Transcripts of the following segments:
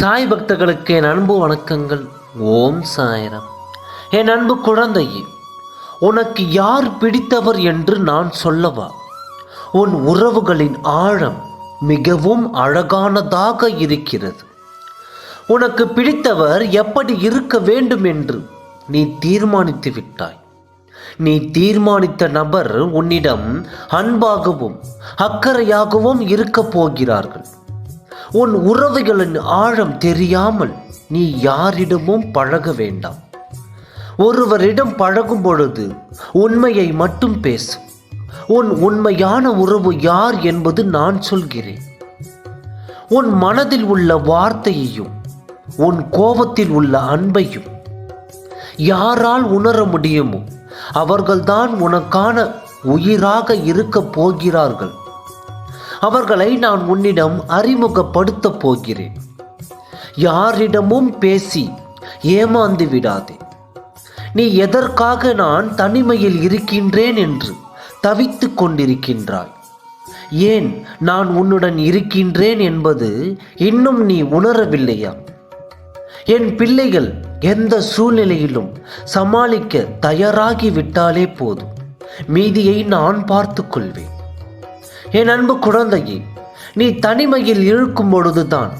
சாய் பக்தர்களுக்கு என் அன்பு வணக்கங்கள். ஓம் சாயரம். என் அன்பு குழந்தையே உனக்கு யார் பிடித்தவர் என்று நான் சொல்லவா? உன் உறவுகளின் ஆழம் மிகவும் அழகானதாக இருக்கிறது. உனக்கு பிடித்தவர் எப்படி இருக்க வேண்டும் என்று நீ தீர்மானித்து விட்டாய். நீ தீர்மானித்த நபர் உன்னிடம் அன்பாகவும் அக்கறையாகவும் இருக்கப் போகிறார்கள். உன் உறவுகளின் ஆழம் தெரியாமல் நீ யாரிடமும் பழக வேண்டாம். ஒருவரிடம் பழகும் பொழுது உண்மையை மட்டும் பேசு. உன் உண்மையான உறவு யார் என்பது நான் சொல்கிறேன். உன் மனதில் உள்ள வார்த்தையையும் உன் கோபத்தில் உள்ள அன்பையும் யாரால் உணர முடியுமோ அவர்கள்தான் உனக்கான உயிராக இருக்கப் போகிறார்கள். அவர்களை நான் உன்னிடம் அறிமுகப்படுத்தப் போகிறேன். யாரிடமும் பேசி ஏமாந்து விடாதே. நீ எதற்காக நான் தனிமையில் இருக்கின்றேன் என்று தவித்து கொண்டிருக்கின்றாய். ஏன் நான் உன்னுடன் இருக்கின்றேன் என்பது இன்னும் நீ உணரவில்லையா? என் பிள்ளைகள் எந்த சூழ்நிலையிலும் சமாளிக்க தயாராகி விட்டாலே போதும். மீதியை நான் பார்த்து கொள்வேன். என் அன்பு குழந்தையே நீ தனிமையில் இழுக்கும் பொழுதுதான்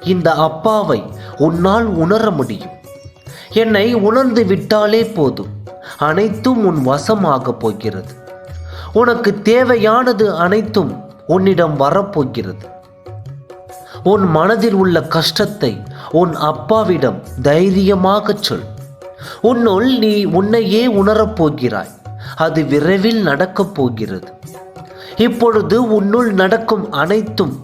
இந்த அப்பாவை உன்னால் உணர முடியும். என்னை உணர்ந்து விட்டாலே போதும் அனைத்தும் உன் வசமாக போகிறது. உனக்கு தேவையானது அனைத்தும் உன்னிடம் வரப்போகிறது. உன் மனதில் உள்ள கஷ்டத்தை உன் அப்பாவிடம் தைரியமாகச் சொல். உன்னுள் நீ உன்னையே உணரப் போகிறாய் அது விரைவில் நடக்கப் போகிறது. இப்பொழுது உன்னுள் நடக்கும் அனைத்தும்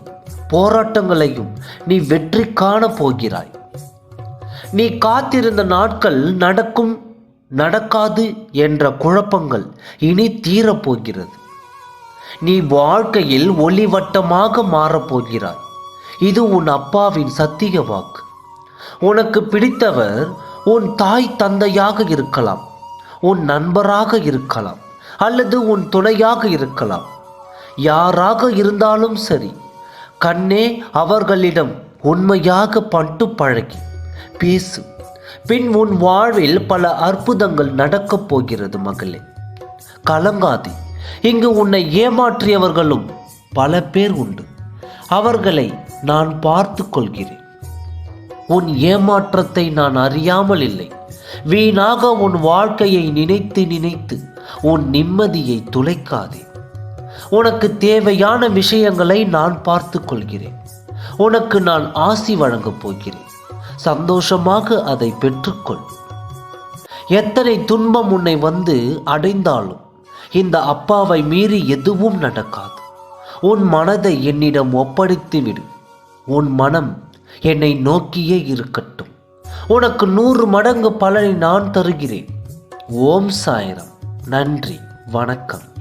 போராட்டங்களையும் நீ வெற்றி காணப் போகிறாய் நீ காத்திருந்த நாட்கள் நடக்கும் நடக்காது என்ற குழப்பங்கள் இனி தீரப்போகிறது. நீ வாழ்க்கையில் ஒளிவட்டமாக மாறப்போகிறாய். இது உன் அப்பாவின் சத்திய வாக்கு. உனக்கு பிடித்தவர் உன் தாய் தந்தையாக இருக்கலாம் உன் நண்பராக இருக்கலாம் அல்லது உன் துணையாக இருக்கலாம். யாராக இருந்தாலும் சரி கண்ணே அவர்களிடம் உண்மையாக பட்டு பழகி பேசு. பின் உன் வாழ்வில் பல அற்புதங்கள் நடக்கப் போகிறது மகளே. கலங்காதே இங்கு உன்னை ஏமாற்றியவர்களும் பல பேர் உண்டு. அவர்களை நான் பார்த்து கொள்கிறேன். உன் ஏமாற்றத்தை நான் அறியாமல் இல்லை. வீணாக உன் வாழ்க்கையை நினைத்து நினைத்து உன் நிம்மதியை துளைக்காதே. உனக்கு தேவையான விஷயங்களை நான் பார்த்து கொள்கிறேன் உனக்கு நான் ஆசி வழங்கப் போகிறேன். சந்தோஷமாக அதை பெற்றுக்கொள். எத்தனை துன்பம் உன்னை வந்து அடைந்தாலும் இந்த அப்பாவை மீறி எதுவும் நடக்காது. உன் மனதை என்னிடம் ஒப்படைத்து விடு உன் மனம் என்னை நோக்கியே இருக்கட்டும். உனக்கு நூறு மடங்கு பலனை நான் தருகிறேன். ஓம் சாயிரம். நன்றி. வணக்கம்.